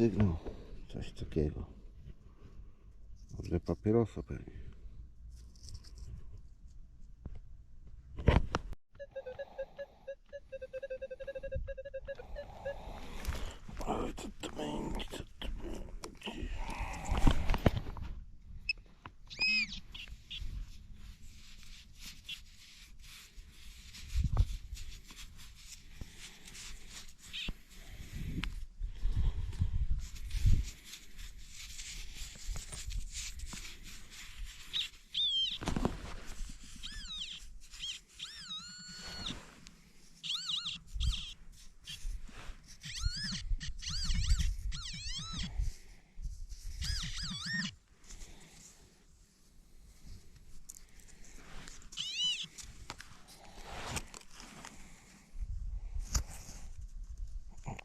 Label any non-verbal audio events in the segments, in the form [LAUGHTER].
sygnał. Coś takiego. Może papierosa pewnie. Ale co to będzie? Co to będzie?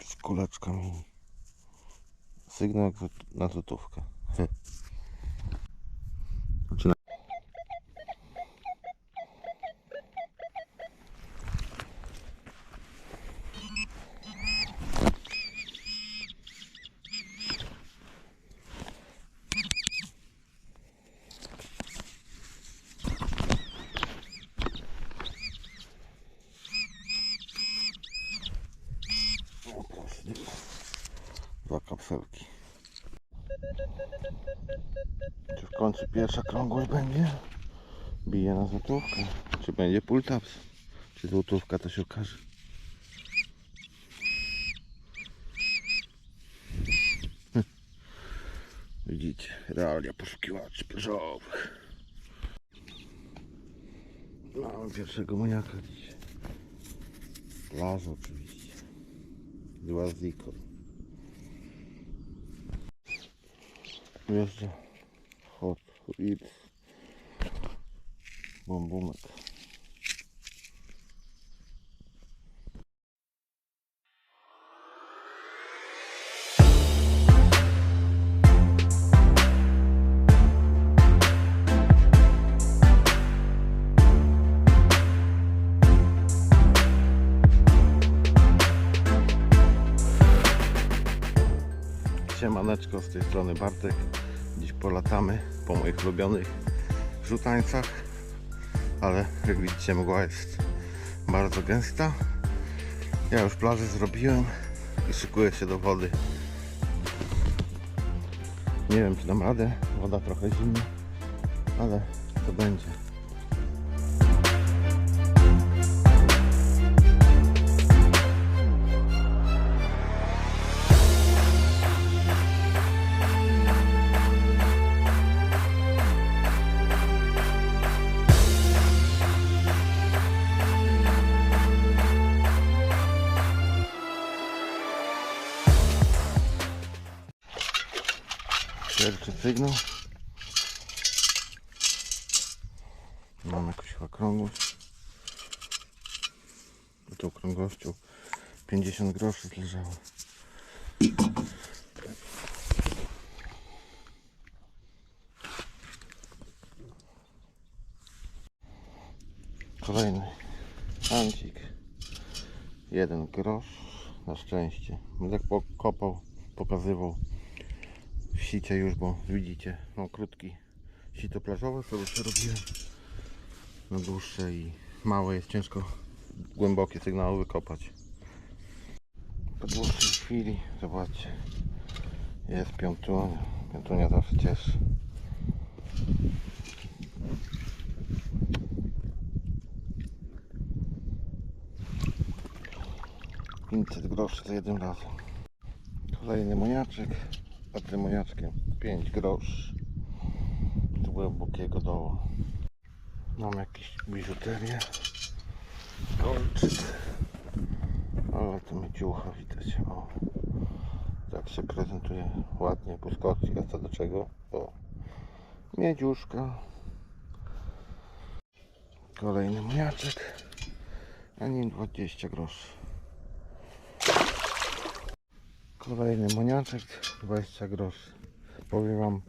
Z kuleczkami. Sygnał na złotówkę. Dwa kapselki. Czy w końcu pierwsza krągłość będzie? Bije na złotówkę. Czy będzie pultaps? Czy złotówka to się okaże? [LAUGHS] Widzicie, realia poszukiwaczy plażowych. Mamy pierwszego maniaka dzisiaj. Oczywiście. Była zikor. между Hot Wheels бомбумок. Siemaneczko z tej strony Bartek. Dziś polatamy po moich ulubionych żutańcach Ale jak widzicie mgła jest bardzo gęsta. Ja już plażę zrobiłem i szykuję się do wody. Nie wiem czy dam radę, woda trochę zimna Ale to będzie sygnał. Mam jakąś chyba krągłość. Tą krągłością 50 groszy leżało. Kolejny ancik. Jeden grosz. Na szczęście. Będę pokopał, pokazywał w sicie już, bo widzicie, mam krótki sito plażowe, sobie przerobiłem na dłuższe i małe jest ciężko głębokie sygnały wykopać. Po dłuższej chwili, zobaczcie, jest piątunia, piątunia zawsze cieszy. Groszy za jednym razem. Kolejny moniaczek, a tym moniaczkiem 5 groszy z głębokiego dołu. Mam jakieś biżuterię, kolczyk, ale to mieciucha widać. O, tak się prezentuje ładnie, błyskotki, a co do czego? O, miedziuszka. Kolejny moniaczek, a nim 20 groszy. Kolejny moniaczek 20 groszy. Powiem wam,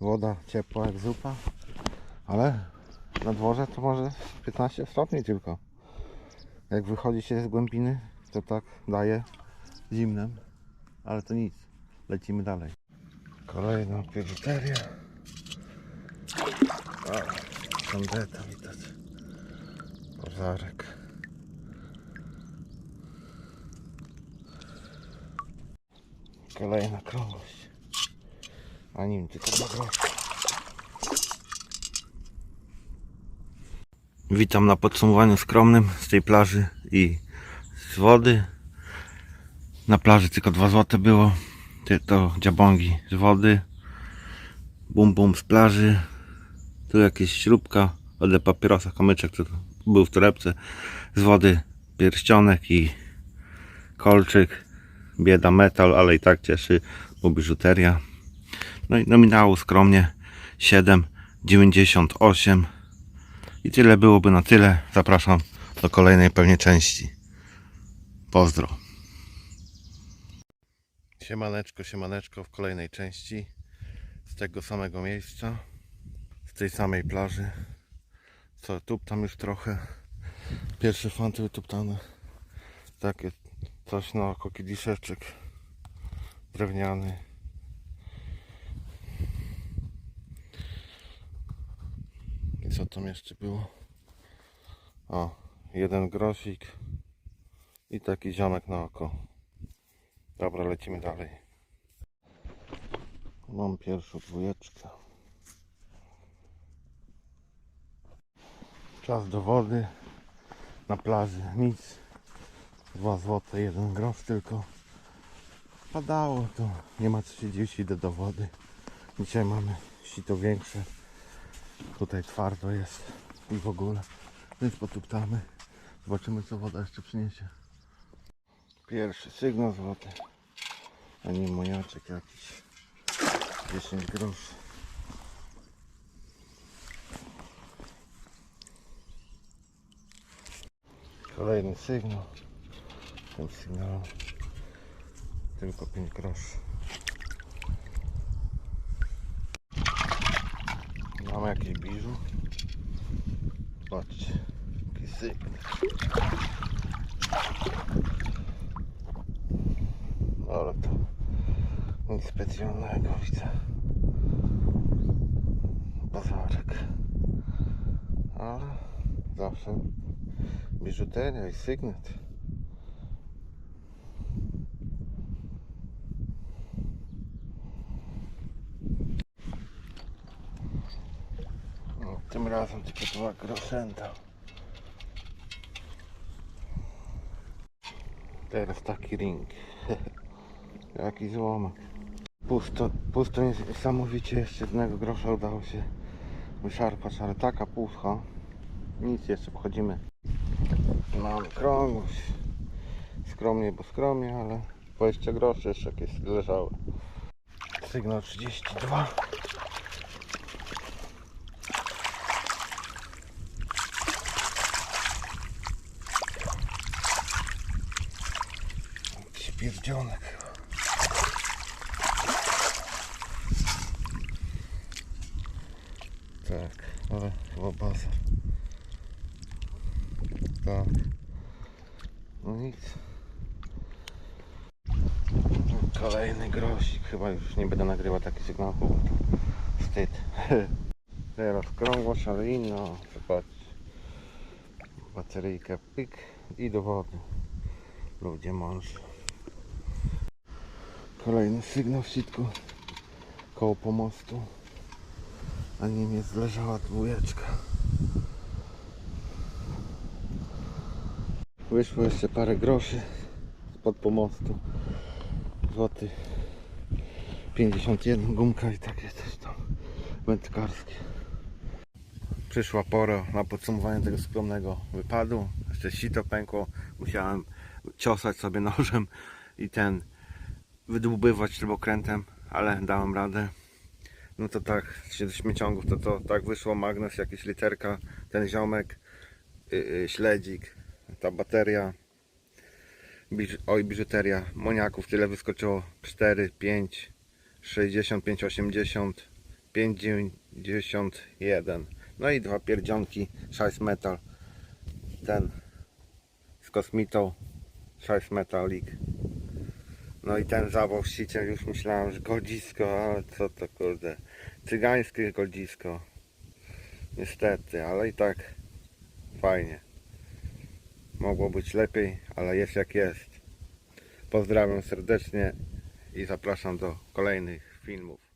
woda ciepła jak zupa, ale na dworze to może 15 stopni tylko. Jak wychodzi się z głębiny, to tak daje zimnem, ale to nic. lecimy dalej. Kolejna biżuteria. A, Kondeta widać. Pożarek. Kolejna krowość. A nim tylko dwa grosze. Witam na podsumowaniu skromnym z tej plaży i z wody. Na plaży tylko 2 zł było. To dziabongi z wody. Bum bum z plaży. Tu jakieś śrubka od papierosa, kamyczek, co był w torebce. Z wody pierścionek i kolczyk. Bieda metal, ale i tak cieszy, bo biżuteria. No i nominału skromnie 7,98. I tyle byłoby na tyle. Zapraszam do kolejnej pewnie części. Pozdro. Siemaneczko, siemaneczko w kolejnej części z tego samego miejsca, z tej samej plaży. Co tu tam już trochę. Pierwsze fanty wytuptane. Takie coś na oko kieliszeczek drewniany. I co tam jeszcze było? O, jeden grosik i taki ziomek na oko. Dobra, lecimy dalej. Mam pierwszą dwójeczkę. Czas do wody. Na plaży nic. Dwa złote, jeden grosz tylko. Padało to. Nie ma co się dziwić, idę do wody. Dzisiaj mamy sito większe. Tutaj twardo jest i w ogóle. Więc potuptamy. Zobaczymy co woda jeszcze przyniesie. Pierwszy sygnał złoty. A nie mojaczek jakiś. 10 groszy. Kolejny sygnał. Ten sygnał. Tylko 5 groszy. Mamy jakieś biżu. Patrzcie. Jaki sygnał. Ale to nic specjalnego widzę. Bazarek. Ale zawsze biżuteria i sygnet. No, tym razem tylko dwa groszęta. Teraz taki ring. [LAUGHS] Jaki złomek. Pusto, pusto niesamowicie jeszcze jednego grosza udało się wyszarpać, ale taka pucha. Nic jeszcze wchodzimy. Mamy krągłość. Skromnie, bo skromnie, ale 20 groszy jeszcze jakieś leżały. Sygnał 32. Chyba. Tak, ale chyba bazar. Tak. No nic. Kolejny grosik. Chyba już nie będę nagrywał takich sygnałów, wstyd. [LAUGHS] Teraz krągłość, ale inna. Zobaczcie. Bateryjkę pyk i do wody. Ludzie mąż. Kolejny sygnał w sitku koło pomostu. A nim jest leżała dwójeczka. Wyszło jeszcze parę groszy spod pomostu. Złoty 51 gumka i takie coś tam wędkarskie. Przyszła pora na podsumowanie tego skromnego wypadu. Jeszcze sito pękło. Musiałem ciosać sobie [LAUGHS] nożem i ten wydłubywać śrubokrętem, ale dałem radę. No to tak, do śmieciągów, to, to tak wyszło magnes, jakieś literka, ten ziomek, yy, śledzik, ta bateria, biż, oj biżuteria, moniaków, tyle wyskoczyło, 4, 5, 65, 80, 5, 91, no i dwa pierdzionki, 6 metal, ten z kosmitą, 6 metalik, No i ten sicie już myślałem, że goldzisko, ale co to kurde. Cygańskie goldzisko. Niestety, ale i tak fajnie. Mogło być lepiej, ale jest jak jest. Pozdrawiam serdecznie i zapraszam do kolejnych filmów.